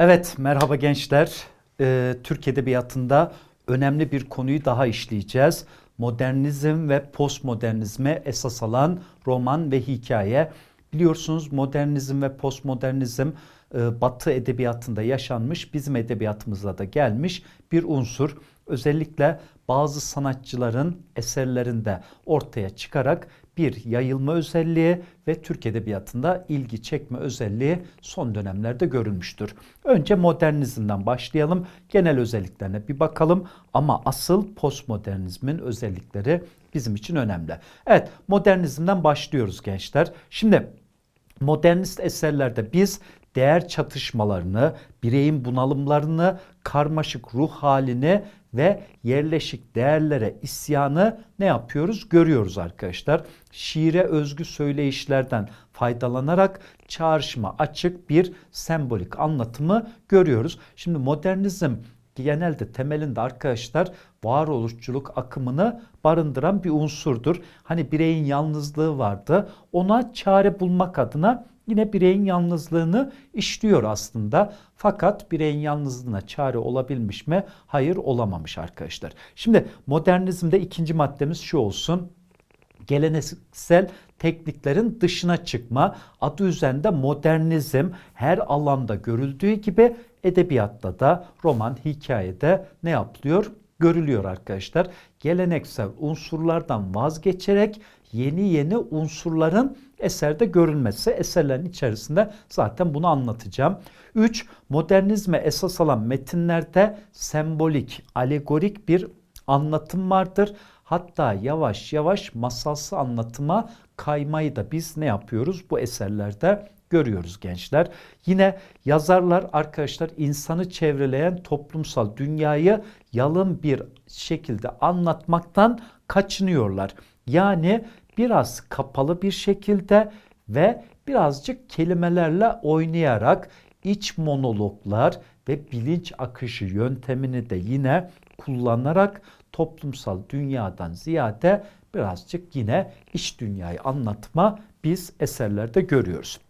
Evet, merhaba gençler. Ee, Türk Edebiyatı'nda önemli bir konuyu daha işleyeceğiz. Modernizm ve postmodernizme esas alan roman ve hikaye. Biliyorsunuz modernizm ve postmodernizm e, Batı edebiyatında yaşanmış, bizim edebiyatımıza da gelmiş bir unsur. Özellikle bazı sanatçıların eserlerinde ortaya çıkarak bir yayılma özelliği ve Türk edebiyatında ilgi çekme özelliği son dönemlerde görülmüştür. Önce modernizmden başlayalım. Genel özelliklerine bir bakalım ama asıl postmodernizmin özellikleri bizim için önemli. Evet, modernizmden başlıyoruz gençler. Şimdi modernist eserlerde biz değer çatışmalarını, bireyin bunalımlarını, karmaşık ruh halini ve yerleşik değerlere isyanı ne yapıyoruz? Görüyoruz arkadaşlar. Şiire özgü söyleyişlerden faydalanarak çağrışıma açık bir sembolik anlatımı görüyoruz. Şimdi modernizm genelde temelinde arkadaşlar varoluşçuluk akımını barındıran bir unsurdur. Hani bireyin yalnızlığı vardı. Ona çare bulmak adına yine bireyin yalnızlığını işliyor aslında. Fakat bireyin yalnızlığına çare olabilmiş mi? Hayır olamamış arkadaşlar. Şimdi modernizmde ikinci maddemiz şu olsun geleneksel tekniklerin dışına çıkma adı üzerinde modernizm her alanda görüldüğü gibi edebiyatta da roman hikayede ne yapılıyor? Görülüyor arkadaşlar. Geleneksel unsurlardan vazgeçerek yeni yeni unsurların eserde görülmesi. Eserlerin içerisinde zaten bunu anlatacağım. 3. Modernizme esas alan metinlerde sembolik, alegorik bir anlatım vardır. Hatta yavaş yavaş masalsı anlatıma kaymayı da biz ne yapıyoruz bu eserlerde görüyoruz gençler. Yine yazarlar arkadaşlar insanı çevreleyen toplumsal dünyayı yalın bir şekilde anlatmaktan kaçınıyorlar. Yani biraz kapalı bir şekilde ve birazcık kelimelerle oynayarak iç monologlar ve bilinç akışı yöntemini de yine kullanarak toplumsal dünyadan ziyade birazcık yine iç dünyayı anlatma biz eserlerde görüyoruz.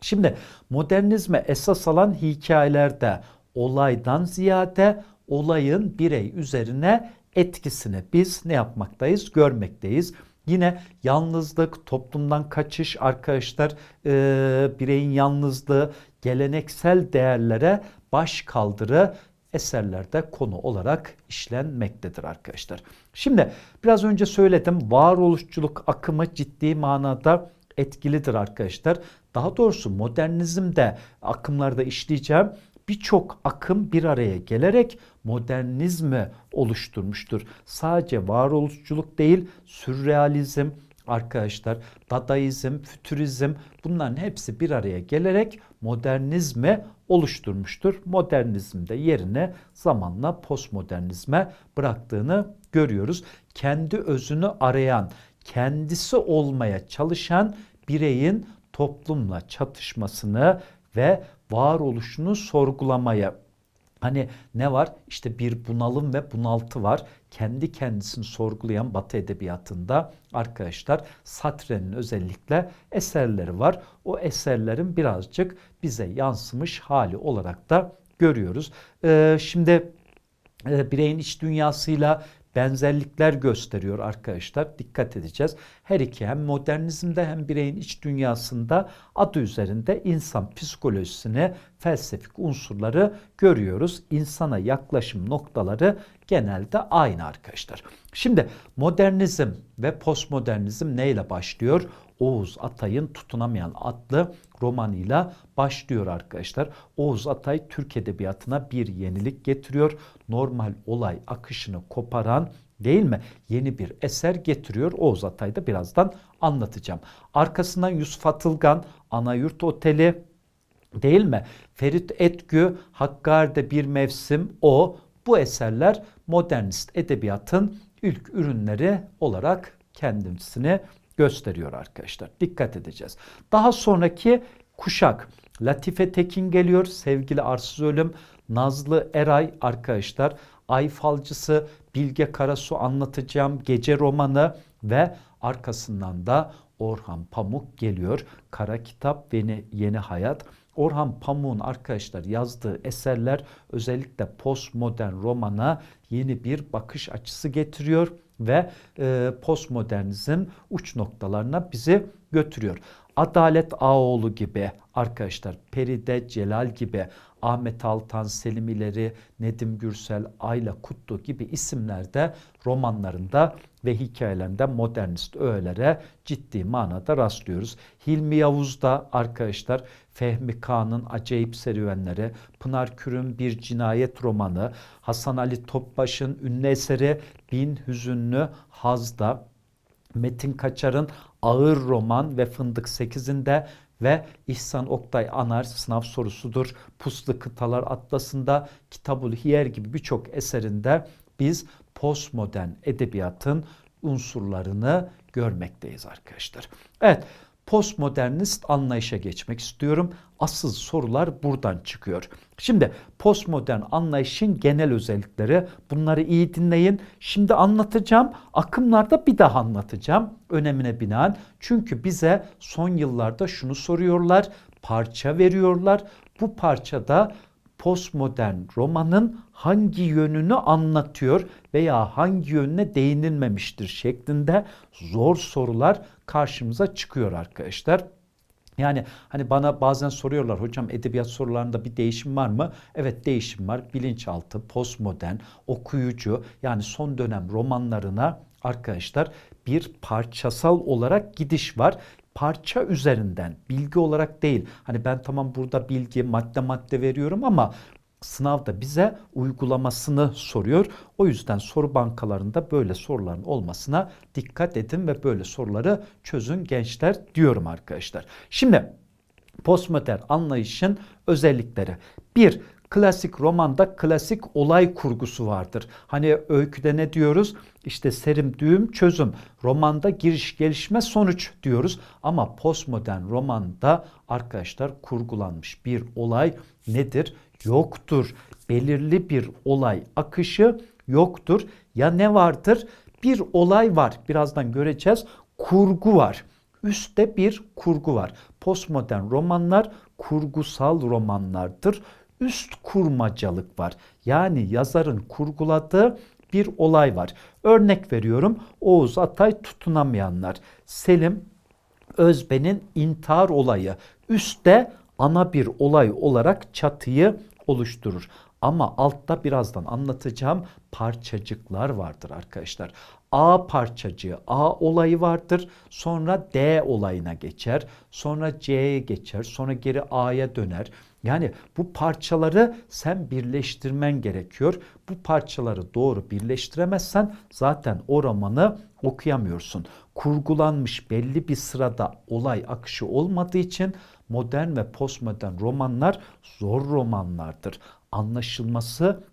Şimdi modernizme esas alan hikayelerde olaydan ziyade olayın birey üzerine etkisini biz ne yapmaktayız? Görmekteyiz. Yine yalnızlık, toplumdan kaçış arkadaşlar, e, bireyin yalnızlığı, geleneksel değerlere baş kaldırı eserlerde konu olarak işlenmektedir arkadaşlar. Şimdi biraz önce söyledim varoluşçuluk akımı ciddi manada etkilidir arkadaşlar. Daha doğrusu modernizmde akımlarda işleyeceğim birçok akım bir araya gelerek modernizmi oluşturmuştur. Sadece varoluşçuluk değil, sürrealizm, arkadaşlar, dadaizm, fütürizm bunların hepsi bir araya gelerek modernizmi oluşturmuştur. Modernizm de yerine zamanla postmodernizme bıraktığını görüyoruz. Kendi özünü arayan, kendisi olmaya çalışan bireyin toplumla çatışmasını ve varoluşunu sorgulamaya Hani ne var? İşte bir bunalım ve bunaltı var. Kendi kendisini sorgulayan Batı edebiyatında arkadaşlar Satre'nin özellikle eserleri var. O eserlerin birazcık bize yansımış hali olarak da görüyoruz. Ee, şimdi e, bireyin iç dünyasıyla benzerlikler gösteriyor arkadaşlar. Dikkat edeceğiz. Her iki hem modernizmde hem bireyin iç dünyasında adı üzerinde insan psikolojisini, felsefik unsurları görüyoruz. İnsana yaklaşım noktaları genelde aynı arkadaşlar. Şimdi modernizm ve postmodernizm neyle başlıyor? Oğuz Atay'ın Tutunamayan adlı romanıyla başlıyor arkadaşlar. Oğuz Atay Türk Edebiyatı'na bir yenilik getiriyor. Normal olay akışını koparan değil mi? Yeni bir eser getiriyor. Oğuz Atay'da birazdan anlatacağım. Arkasından Yusuf Atılgan, Anayurt Oteli değil mi? Ferit Etgü, Hakkari'de bir mevsim o. Bu eserler modernist edebiyatın ilk ürünleri olarak kendisini gösteriyor arkadaşlar. Dikkat edeceğiz. Daha sonraki kuşak Latife Tekin geliyor. Sevgili Arsız Ölüm, Nazlı Eray arkadaşlar. Ay Falcısı, Bilge Karasu anlatacağım. Gece romanı ve arkasından da Orhan Pamuk geliyor. Kara Kitap ve Yeni Hayat. Orhan Pamuk'un arkadaşlar yazdığı eserler özellikle postmodern romana yeni bir bakış açısı getiriyor ve e, postmodernizm uç noktalarına bizi götürüyor. Adalet Ağoğlu gibi arkadaşlar, Peride Celal gibi, Ahmet Altan, Selim İleri, Nedim Gürsel, Ayla Kutlu gibi isimlerde romanlarında ve hikayelerinde modernist öğelere ciddi manada rastlıyoruz. Hilmi Yavuz'da arkadaşlar Fehmi Kağan'ın Acayip Serüvenleri, Pınar Kür'ün Bir Cinayet romanı, Hasan Ali Topbaş'ın ünlü eseri Bin Hüzünlü Haz'da, Metin Kaçar'ın Ağır Roman ve Fındık 8'inde ve İhsan Oktay Anar sınav sorusudur. Puslu Kıtalar Atlası'nda, Kitabul Hiyer gibi birçok eserinde biz postmodern edebiyatın unsurlarını görmekteyiz arkadaşlar. Evet, postmodernist anlayışa geçmek istiyorum. Asıl sorular buradan çıkıyor. Şimdi postmodern anlayışın genel özellikleri bunları iyi dinleyin. Şimdi anlatacağım. Akımlarda bir daha anlatacağım önemine binaen. Çünkü bize son yıllarda şunu soruyorlar. Parça veriyorlar. Bu parçada postmodern romanın hangi yönünü anlatıyor veya hangi yönüne değinilmemiştir şeklinde zor sorular karşımıza çıkıyor arkadaşlar. Yani hani bana bazen soruyorlar hocam edebiyat sorularında bir değişim var mı? Evet değişim var. Bilinçaltı, postmodern, okuyucu yani son dönem romanlarına arkadaşlar bir parçasal olarak gidiş var parça üzerinden bilgi olarak değil. Hani ben tamam burada bilgi madde madde veriyorum ama sınavda bize uygulamasını soruyor. O yüzden soru bankalarında böyle soruların olmasına dikkat edin ve böyle soruları çözün gençler diyorum arkadaşlar. Şimdi postmodern anlayışın özellikleri. Bir, klasik romanda klasik olay kurgusu vardır. Hani öyküde ne diyoruz? İşte serim, düğüm, çözüm. Romanda giriş, gelişme, sonuç diyoruz. Ama postmodern romanda arkadaşlar kurgulanmış bir olay nedir? Yoktur. Belirli bir olay akışı yoktur. Ya ne vardır? Bir olay var. Birazdan göreceğiz. Kurgu var. Üstte bir kurgu var. Postmodern romanlar kurgusal romanlardır üst kurmacalık var. Yani yazarın kurguladığı bir olay var. Örnek veriyorum Oğuz Atay tutunamayanlar. Selim Özben'in intihar olayı üstte ana bir olay olarak çatıyı oluşturur. Ama altta birazdan anlatacağım parçacıklar vardır arkadaşlar. A parçacığı, A olayı vardır. Sonra D olayına geçer. Sonra C'ye geçer. Sonra geri A'ya döner. Yani bu parçaları sen birleştirmen gerekiyor. Bu parçaları doğru birleştiremezsen zaten o romanı okuyamıyorsun. Kurgulanmış belli bir sırada olay akışı olmadığı için modern ve postmodern romanlar zor romanlardır. Anlaşılması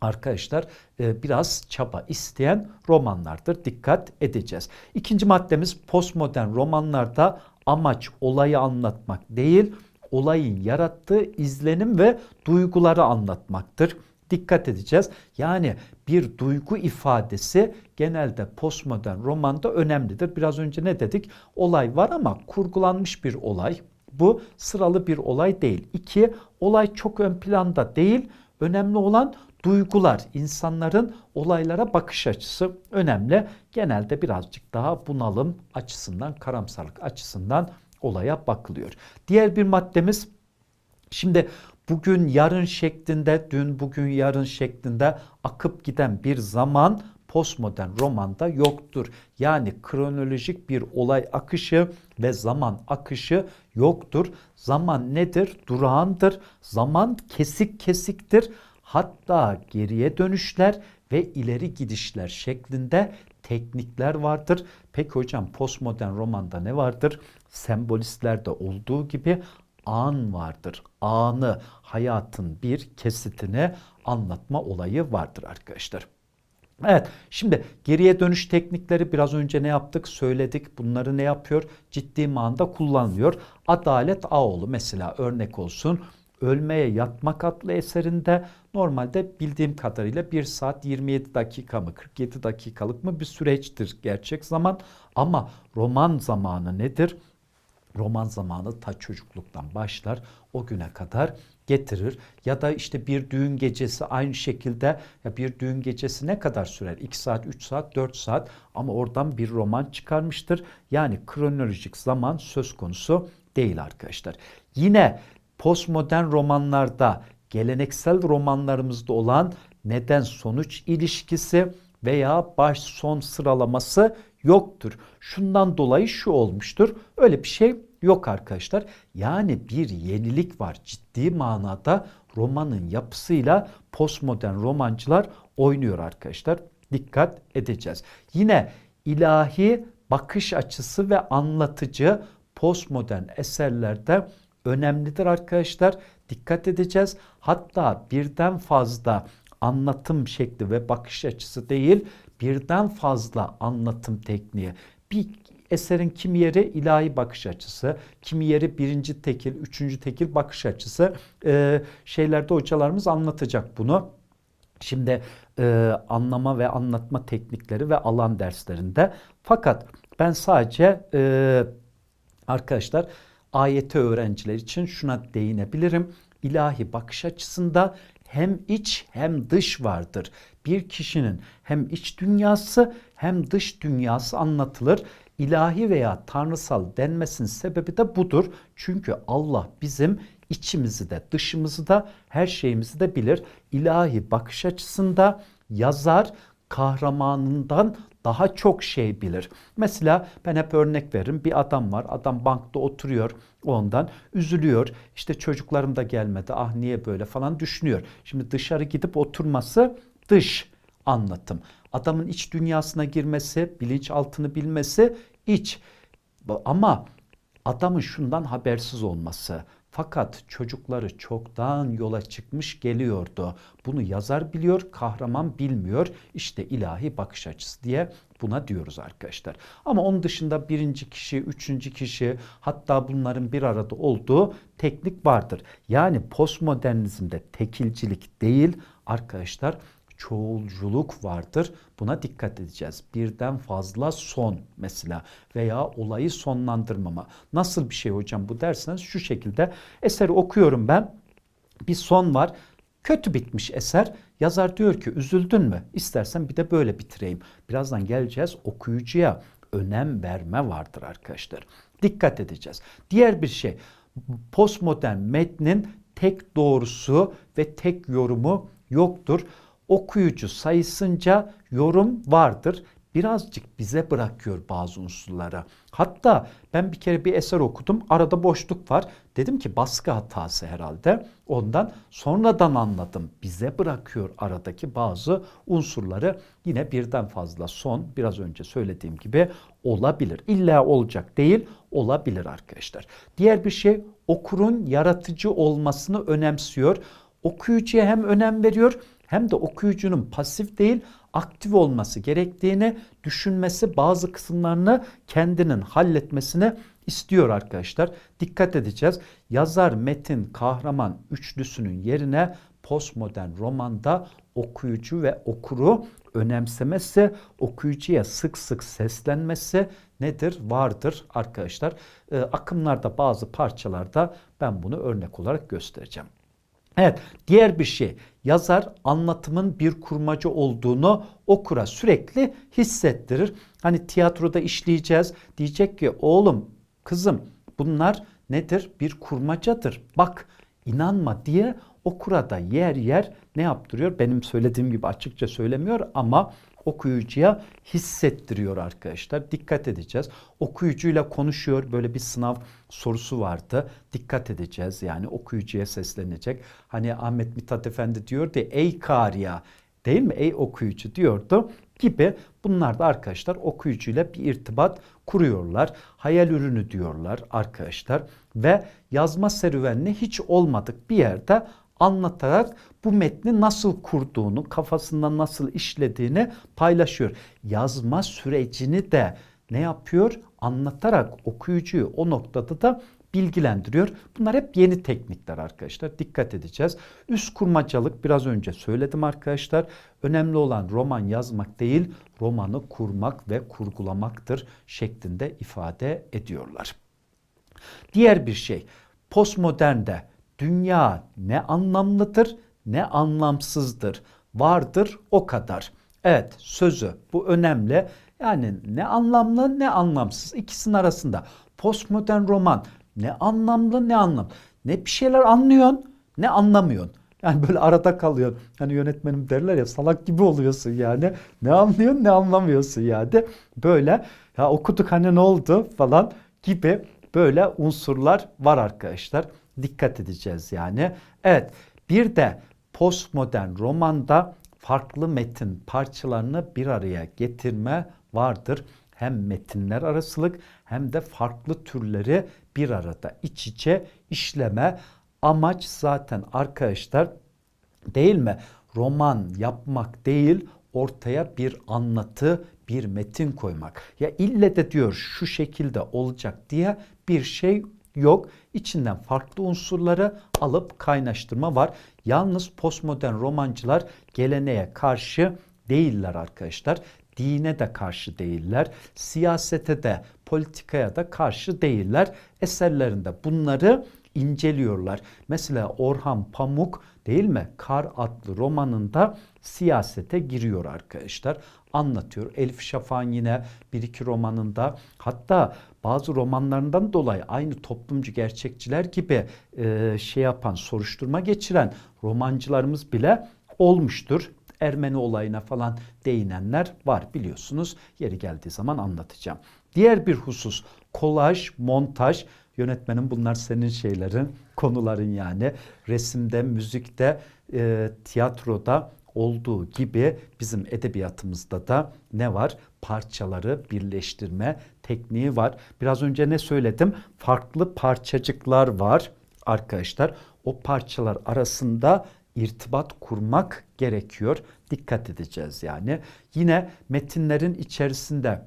arkadaşlar e, biraz çaba isteyen romanlardır. Dikkat edeceğiz. İkinci maddemiz postmodern romanlarda amaç olayı anlatmak değil, olayın yarattığı izlenim ve duyguları anlatmaktır. Dikkat edeceğiz. Yani bir duygu ifadesi genelde postmodern romanda önemlidir. Biraz önce ne dedik? Olay var ama kurgulanmış bir olay. Bu sıralı bir olay değil. İki, olay çok ön planda değil. Önemli olan duygular, insanların olaylara bakış açısı önemli. Genelde birazcık daha bunalım açısından, karamsarlık açısından olaya bakılıyor. Diğer bir maddemiz şimdi bugün yarın şeklinde, dün bugün yarın şeklinde akıp giden bir zaman postmodern romanda yoktur. Yani kronolojik bir olay akışı ve zaman akışı yoktur. Zaman nedir? Durağandır. Zaman kesik kesiktir. Hatta geriye dönüşler ve ileri gidişler şeklinde teknikler vardır. Peki hocam postmodern romanda ne vardır? Sembolistlerde olduğu gibi an vardır. Anı, hayatın bir kesitini anlatma olayı vardır arkadaşlar. Evet şimdi geriye dönüş teknikleri biraz önce ne yaptık söyledik bunları ne yapıyor ciddi manada kullanılıyor. Adalet Ağoğlu mesela örnek olsun Ölmeye Yatmak adlı eserinde normalde bildiğim kadarıyla 1 saat 27 dakika mı 47 dakikalık mı bir süreçtir gerçek zaman ama roman zamanı nedir? Roman zamanı ta çocukluktan başlar o güne kadar getirir. Ya da işte bir düğün gecesi aynı şekilde ya bir düğün gecesi ne kadar sürer? 2 saat, 3 saat, 4 saat ama oradan bir roman çıkarmıştır. Yani kronolojik zaman söz konusu değil arkadaşlar. Yine postmodern romanlarda geleneksel romanlarımızda olan neden sonuç ilişkisi veya baş son sıralaması yoktur. Şundan dolayı şu olmuştur. Öyle bir şey yok arkadaşlar. Yani bir yenilik var. Ciddi manada romanın yapısıyla postmodern romancılar oynuyor arkadaşlar. Dikkat edeceğiz. Yine ilahi bakış açısı ve anlatıcı postmodern eserlerde önemlidir arkadaşlar. Dikkat edeceğiz. Hatta birden fazla anlatım şekli ve bakış açısı değil, birden fazla anlatım tekniği. Bir eserin kimi yeri ilahi bakış açısı, kimi yeri birinci tekil, üçüncü tekil bakış açısı. Ee, şeylerde hocalarımız anlatacak bunu. Şimdi e, anlama ve anlatma teknikleri ve alan derslerinde. Fakat ben sadece e, arkadaşlar AYT öğrenciler için şuna değinebilirim. İlahi bakış açısında hem iç hem dış vardır. Bir kişinin hem iç dünyası hem dış dünyası anlatılır. İlahi veya tanrısal denmesinin sebebi de budur. Çünkü Allah bizim içimizi de dışımızı da her şeyimizi de bilir. İlahi bakış açısında yazar kahramanından daha çok şey bilir. Mesela ben hep örnek veririm. Bir adam var. Adam bankta oturuyor ondan. Üzülüyor. İşte çocuklarım da gelmedi. Ah niye böyle falan düşünüyor. Şimdi dışarı gidip oturması dış anlatım. Adamın iç dünyasına girmesi, bilinçaltını bilmesi iç. Ama adamın şundan habersiz olması. Fakat çocukları çoktan yola çıkmış geliyordu. Bunu yazar biliyor, kahraman bilmiyor. İşte ilahi bakış açısı diye buna diyoruz arkadaşlar. Ama onun dışında birinci kişi, üçüncü kişi hatta bunların bir arada olduğu teknik vardır. Yani postmodernizmde tekilcilik değil arkadaşlar çoğulculuk vardır. Buna dikkat edeceğiz. Birden fazla son mesela veya olayı sonlandırmama. Nasıl bir şey hocam bu derseniz şu şekilde eseri okuyorum ben. Bir son var. Kötü bitmiş eser. Yazar diyor ki üzüldün mü? İstersen bir de böyle bitireyim. Birazdan geleceğiz okuyucuya önem verme vardır arkadaşlar. Dikkat edeceğiz. Diğer bir şey postmodern metnin tek doğrusu ve tek yorumu yoktur okuyucu sayısınca yorum vardır. Birazcık bize bırakıyor bazı unsurlara. Hatta ben bir kere bir eser okudum. Arada boşluk var. Dedim ki baskı hatası herhalde. Ondan sonradan anladım. Bize bırakıyor aradaki bazı unsurları. Yine birden fazla son biraz önce söylediğim gibi olabilir. İlla olacak değil olabilir arkadaşlar. Diğer bir şey okurun yaratıcı olmasını önemsiyor. Okuyucuya hem önem veriyor hem de okuyucunun pasif değil aktif olması gerektiğini düşünmesi bazı kısımlarını kendinin halletmesini istiyor arkadaşlar. Dikkat edeceğiz. Yazar metin kahraman üçlüsünün yerine postmodern romanda okuyucu ve okuru önemsemesi, okuyucuya sık sık seslenmesi nedir? Vardır arkadaşlar. Ee, akımlarda bazı parçalarda ben bunu örnek olarak göstereceğim. Evet, diğer bir şey. Yazar anlatımın bir kurmaca olduğunu okura sürekli hissettirir. Hani tiyatroda işleyeceğiz. Diyecek ki oğlum, kızım bunlar nedir? Bir kurmacadır. Bak inanma diye okura da yer yer ne yaptırıyor? Benim söylediğim gibi açıkça söylemiyor ama okuyucuya hissettiriyor arkadaşlar. Dikkat edeceğiz. Okuyucuyla konuşuyor. Böyle bir sınav sorusu vardı. Dikkat edeceğiz. Yani okuyucuya seslenecek. Hani Ahmet Mithat Efendi diyordu ey kariya değil mi? Ey okuyucu diyordu gibi bunlar da arkadaşlar okuyucuyla bir irtibat kuruyorlar. Hayal ürünü diyorlar arkadaşlar ve yazma serüvenini hiç olmadık bir yerde anlatarak bu metni nasıl kurduğunu, kafasında nasıl işlediğini paylaşıyor. Yazma sürecini de ne yapıyor? Anlatarak okuyucuyu o noktada da bilgilendiriyor. Bunlar hep yeni teknikler arkadaşlar. Dikkat edeceğiz. Üst kurmacalık biraz önce söyledim arkadaşlar. Önemli olan roman yazmak değil, romanı kurmak ve kurgulamaktır şeklinde ifade ediyorlar. Diğer bir şey postmodernde dünya ne anlamlıdır ne anlamsızdır. Vardır o kadar. Evet sözü bu önemli. Yani ne anlamlı ne anlamsız ikisinin arasında. Postmodern roman ne anlamlı ne anlam. Ne bir şeyler anlıyorsun ne anlamıyorsun. Yani böyle arada kalıyor. Hani yönetmenim derler ya salak gibi oluyorsun yani. Ne anlıyorsun ne anlamıyorsun yani. Böyle ya okuduk hani ne oldu falan gibi böyle unsurlar var arkadaşlar. Dikkat edeceğiz yani. Evet bir de postmodern romanda farklı metin parçalarını bir araya getirme vardır. Hem metinler arasılık hem de farklı türleri bir arada iç içe işleme. Amaç zaten arkadaşlar değil mi? Roman yapmak değil, ortaya bir anlatı, bir metin koymak. Ya ille de diyor şu şekilde olacak diye bir şey yok. İçinden farklı unsurları alıp kaynaştırma var. Yalnız postmodern romancılar geleneğe karşı değiller arkadaşlar. Dine de karşı değiller. Siyasete de, politikaya da karşı değiller. Eserlerinde bunları inceliyorlar. Mesela Orhan Pamuk değil mi? Kar adlı romanında siyasete giriyor arkadaşlar. Anlatıyor. Elif Şafak'ın yine bir iki romanında hatta bazı romanlarından dolayı aynı toplumcu gerçekçiler gibi e, şey yapan, soruşturma geçiren romancılarımız bile olmuştur. Ermeni olayına falan değinenler var biliyorsunuz. Yeri geldiği zaman anlatacağım. Diğer bir husus kolaj, montaj. Yönetmenim bunlar senin şeylerin, konuların yani. Resimde, müzikte, e, tiyatroda olduğu gibi bizim edebiyatımızda da ne var? Parçaları birleştirme tekniği var. Biraz önce ne söyledim? Farklı parçacıklar var arkadaşlar. O parçalar arasında irtibat kurmak gerekiyor. Dikkat edeceğiz yani. Yine metinlerin içerisinde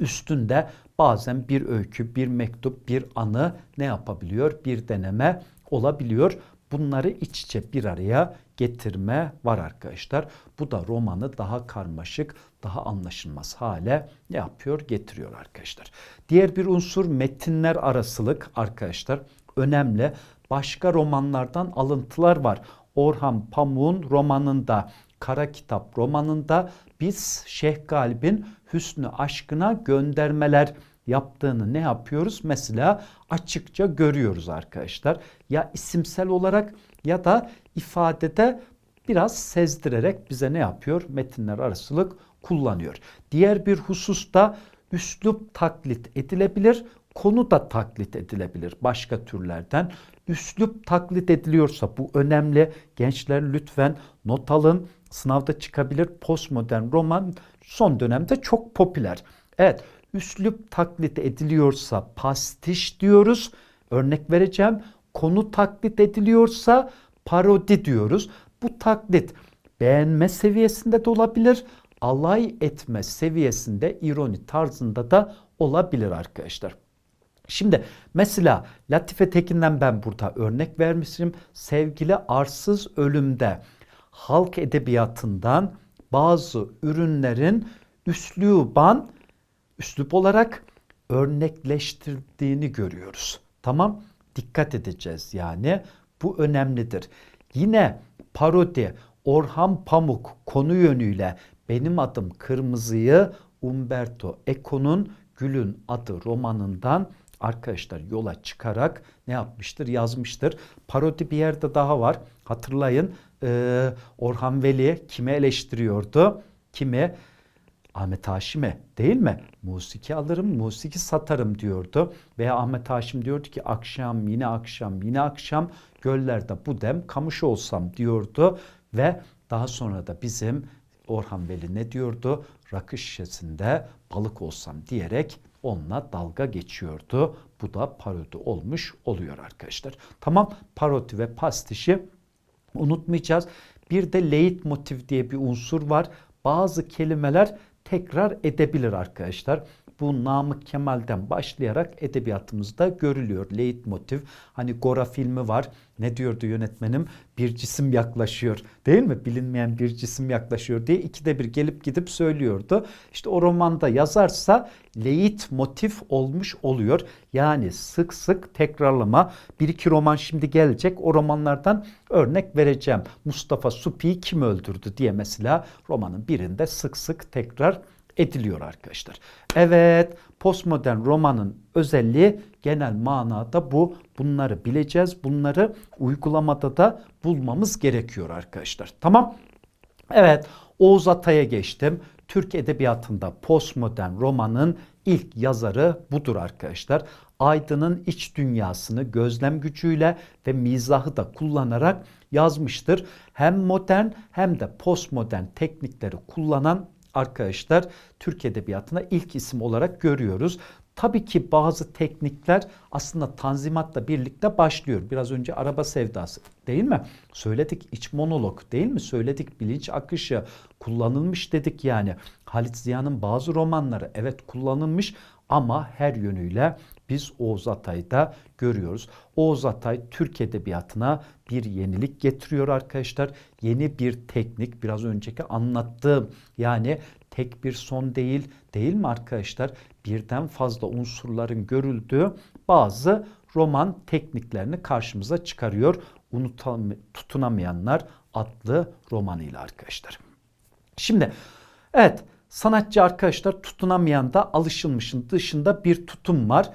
üstünde bazen bir öykü, bir mektup, bir anı ne yapabiliyor? Bir deneme olabiliyor. Bunları iç içe bir araya getirme var arkadaşlar. Bu da romanı daha karmaşık, daha anlaşılmaz hale ne yapıyor? Getiriyor arkadaşlar. Diğer bir unsur metinler arasılık arkadaşlar. Önemli. Başka romanlardan alıntılar var. Orhan Pamuk'un romanında Kara Kitap romanında biz Şeyh Galip'in Hüsnü aşkına göndermeler yaptığını ne yapıyoruz? Mesela açıkça görüyoruz arkadaşlar. Ya isimsel olarak ya da ifadede biraz sezdirerek bize ne yapıyor? Metinler arasılık kullanıyor. Diğer bir hususta üslup taklit edilebilir, konu da taklit edilebilir başka türlerden. Üslup taklit ediliyorsa bu önemli. Gençler lütfen not alın. Sınavda çıkabilir. Postmodern roman son dönemde çok popüler. Evet, üslup taklit ediliyorsa pastiş diyoruz. Örnek vereceğim. Konu taklit ediliyorsa parodi diyoruz. Bu taklit beğenme seviyesinde de olabilir. Alay etme seviyesinde ironi tarzında da olabilir arkadaşlar. Şimdi mesela Latife Tekin'den ben burada örnek vermişim. Sevgili Arsız Ölüm'de halk edebiyatından bazı ürünlerin üsluban, üslup olarak örnekleştirdiğini görüyoruz. Tamam? Dikkat edeceğiz yani. Bu önemlidir. Yine parodi Orhan Pamuk konu yönüyle benim adım Kırmızı'yı Umberto Eco'nun Gül'ün adı romanından arkadaşlar yola çıkarak ne yapmıştır? Yazmıştır. Parodi bir yerde daha var. Hatırlayın e, Orhan Veli kime eleştiriyordu? Kimi? Ahmet Haşim'e değil mi? Musiki alırım, musiki satarım diyordu. Veya Ahmet Haşim diyordu ki akşam yine akşam yine akşam göllerde bu dem kamış olsam diyordu. Ve daha sonra da bizim Orhan Veli ne diyordu? Rakı şişesinde balık olsam diyerek onunla dalga geçiyordu. Bu da parodi olmuş oluyor arkadaşlar. Tamam parodi ve pastişi unutmayacağız. Bir de leit motif diye bir unsur var. Bazı kelimeler tekrar edebilir arkadaşlar. Bu Namık Kemal'den başlayarak edebiyatımızda görülüyor. Leitmotiv. Hani Gora filmi var. Ne diyordu yönetmenim? Bir cisim yaklaşıyor. Değil mi? Bilinmeyen bir cisim yaklaşıyor diye ikide bir gelip gidip söylüyordu. İşte o romanda yazarsa leitmotiv olmuş oluyor. Yani sık sık tekrarlama. Bir iki roman şimdi gelecek. O romanlardan örnek vereceğim. Mustafa Supi'yi kim öldürdü diye mesela romanın birinde sık sık tekrar ediliyor arkadaşlar. Evet, postmodern romanın özelliği genel manada bu. Bunları bileceğiz. Bunları uygulamada da bulmamız gerekiyor arkadaşlar. Tamam? Evet, Oğuz Atay'a geçtim. Türk edebiyatında postmodern romanın ilk yazarı budur arkadaşlar. Aydın'ın iç dünyasını gözlem gücüyle ve mizahı da kullanarak yazmıştır. Hem modern hem de postmodern teknikleri kullanan arkadaşlar Türk Edebiyatı'na ilk isim olarak görüyoruz. Tabii ki bazı teknikler aslında Tanzimat'la birlikte başlıyor. Biraz önce araba sevdası değil mi? Söyledik iç monolog değil mi? Söyledik bilinç akışı kullanılmış dedik yani. Halit Ziya'nın bazı romanları evet kullanılmış ama her yönüyle biz Oğuz Atay'da görüyoruz. Oğuz Atay Türk Edebiyatı'na bir yenilik getiriyor arkadaşlar. Yeni bir teknik biraz önceki anlattığım yani tek bir son değil değil mi arkadaşlar? Birden fazla unsurların görüldüğü bazı roman tekniklerini karşımıza çıkarıyor. Unutam tutunamayanlar adlı romanıyla arkadaşlar. Şimdi evet sanatçı arkadaşlar tutunamayan da alışılmışın dışında bir tutum var.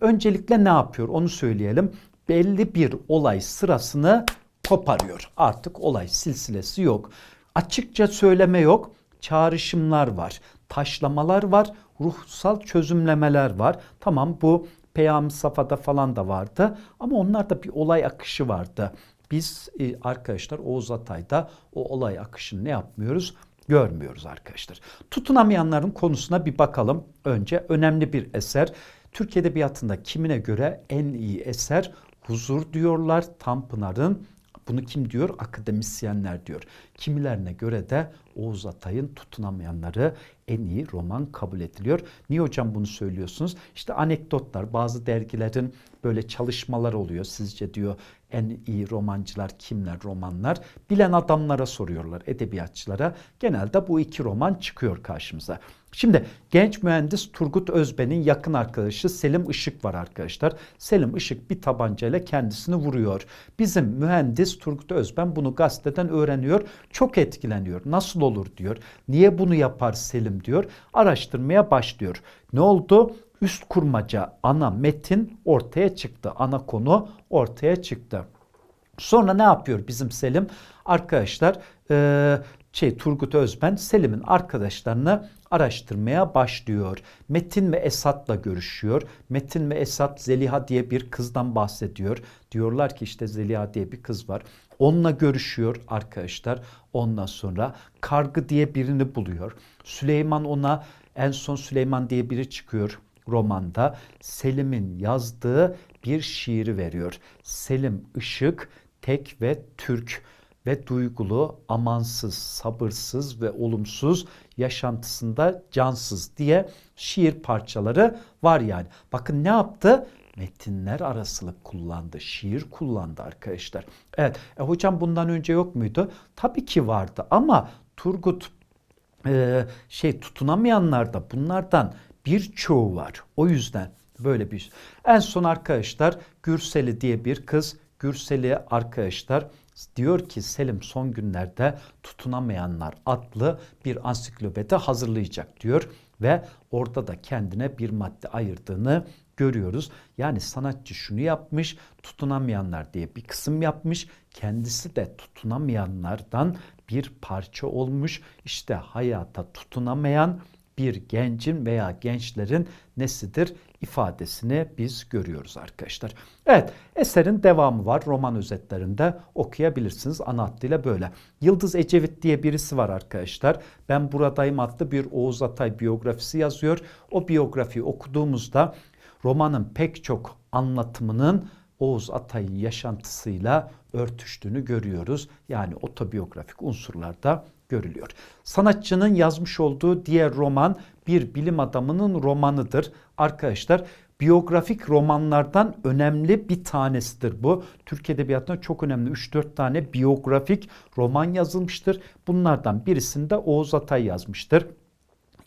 Öncelikle ne yapıyor onu söyleyelim. Belli bir olay sırasını koparıyor. Artık olay silsilesi yok. Açıkça söyleme yok. Çağrışımlar var. Taşlamalar var. Ruhsal çözümlemeler var. Tamam bu Peyami Safa'da falan da vardı. Ama onlarda bir olay akışı vardı. Biz e, arkadaşlar Oğuz Atay'da o olay akışını ne yapmıyoruz? Görmüyoruz arkadaşlar. Tutunamayanların konusuna bir bakalım. Önce önemli bir eser. Türk Edebiyatı'nda kimine göre en iyi eser Huzur diyorlar Tanpınar'ın bunu kim diyor? Akademisyenler diyor. Kimilerine göre de Oğuz Atay'ın tutunamayanları en iyi roman kabul ediliyor. Niye hocam bunu söylüyorsunuz? İşte anekdotlar, bazı dergilerin böyle çalışmalar oluyor. Sizce diyor en iyi romancılar kimler romanlar? Bilen adamlara soruyorlar, edebiyatçılara. Genelde bu iki roman çıkıyor karşımıza. Şimdi genç mühendis Turgut Özben'in yakın arkadaşı Selim Işık var arkadaşlar. Selim Işık bir tabancayla kendisini vuruyor. Bizim mühendis Turgut Özben bunu gazeteden öğreniyor. Çok etkileniyor. Nasıl olur diyor. Niye bunu yapar Selim diyor. Araştırmaya başlıyor. Ne oldu? Üst kurmaca ana metin ortaya çıktı. Ana konu ortaya çıktı. Sonra ne yapıyor bizim Selim? Arkadaşlar e, şey Turgut Özben Selim'in arkadaşlarını araştırmaya başlıyor. Metin ve Esat'la görüşüyor. Metin ve Esat Zeliha diye bir kızdan bahsediyor. Diyorlar ki işte Zeliha diye bir kız var. Onunla görüşüyor arkadaşlar. Ondan sonra Kargı diye birini buluyor. Süleyman ona en son Süleyman diye biri çıkıyor romanda. Selim'in yazdığı bir şiiri veriyor. Selim Işık tek ve Türk ve duygulu, amansız, sabırsız ve olumsuz yaşantısında cansız diye şiir parçaları var yani. Bakın ne yaptı? Metinler arasılık kullandı, şiir kullandı arkadaşlar. Evet, e, hocam bundan önce yok muydu? Tabii ki vardı ama Turgut e, şey tutunamayanlar da bunlardan birçoğu var. O yüzden böyle bir En son arkadaşlar Gürseli diye bir kız Gürseli arkadaşlar diyor ki Selim son günlerde tutunamayanlar adlı bir ansiklopedi hazırlayacak diyor ve orada da kendine bir madde ayırdığını görüyoruz. Yani sanatçı şunu yapmış, tutunamayanlar diye bir kısım yapmış. Kendisi de tutunamayanlardan bir parça olmuş. İşte hayata tutunamayan bir gencin veya gençlerin nesidir ifadesini biz görüyoruz arkadaşlar. Evet eserin devamı var roman özetlerinde okuyabilirsiniz ana hattıyla böyle. Yıldız Ecevit diye birisi var arkadaşlar. Ben buradayım adlı bir Oğuz Atay biyografisi yazıyor. O biyografiyi okuduğumuzda romanın pek çok anlatımının Oğuz Atay'ın yaşantısıyla örtüştüğünü görüyoruz. Yani otobiyografik unsurlarda görülüyor. Sanatçının yazmış olduğu diğer roman bir bilim adamının romanıdır. Arkadaşlar biyografik romanlardan önemli bir tanesidir bu. Türk Edebiyatı'nda çok önemli 3-4 tane biyografik roman yazılmıştır. Bunlardan birisini de Oğuz Atay yazmıştır.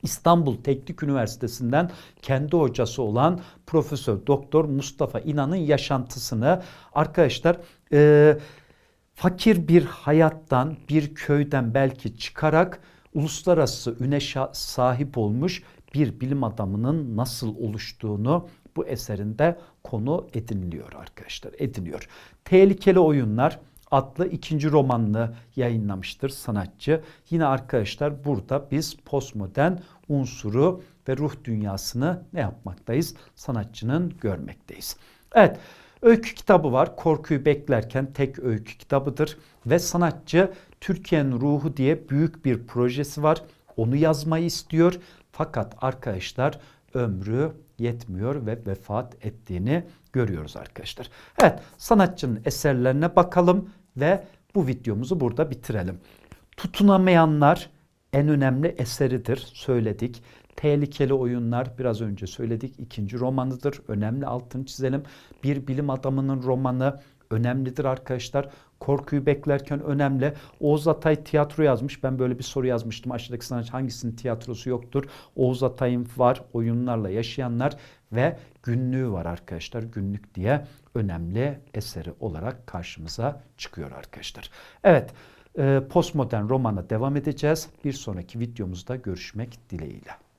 İstanbul Teknik Üniversitesi'nden kendi hocası olan Profesör Doktor Mustafa İnan'ın yaşantısını arkadaşlar e, fakir bir hayattan bir köyden belki çıkarak uluslararası üne sahip olmuş bir bilim adamının nasıl oluştuğunu bu eserinde konu ediniliyor arkadaşlar ediniyor. Tehlikeli Oyunlar adlı ikinci romanını yayınlamıştır sanatçı. Yine arkadaşlar burada biz postmodern unsuru ve ruh dünyasını ne yapmaktayız? Sanatçının görmekteyiz. Evet, öykü kitabı var. Korkuyu beklerken tek öykü kitabıdır ve sanatçı Türkiye'nin ruhu diye büyük bir projesi var. Onu yazmayı istiyor. Fakat arkadaşlar ömrü yetmiyor ve vefat ettiğini görüyoruz arkadaşlar. Evet, sanatçının eserlerine bakalım ve bu videomuzu burada bitirelim. Tutunamayanlar en önemli eseridir söyledik. Tehlikeli oyunlar biraz önce söyledik ikinci romanıdır. Önemli altını çizelim. Bir bilim adamının romanı önemlidir arkadaşlar. Korkuyu beklerken önemli. Oğuz Atay tiyatro yazmış. Ben böyle bir soru yazmıştım. Aşağıdaki sanatçı hangisinin tiyatrosu yoktur? Oğuz Atay'ın var. Oyunlarla yaşayanlar ve günlüğü var arkadaşlar. Günlük diye önemli eseri olarak karşımıza çıkıyor arkadaşlar. Evet. e, Postmodern romana devam edeceğiz. Bir sonraki videomuzda görüşmek dileğiyle.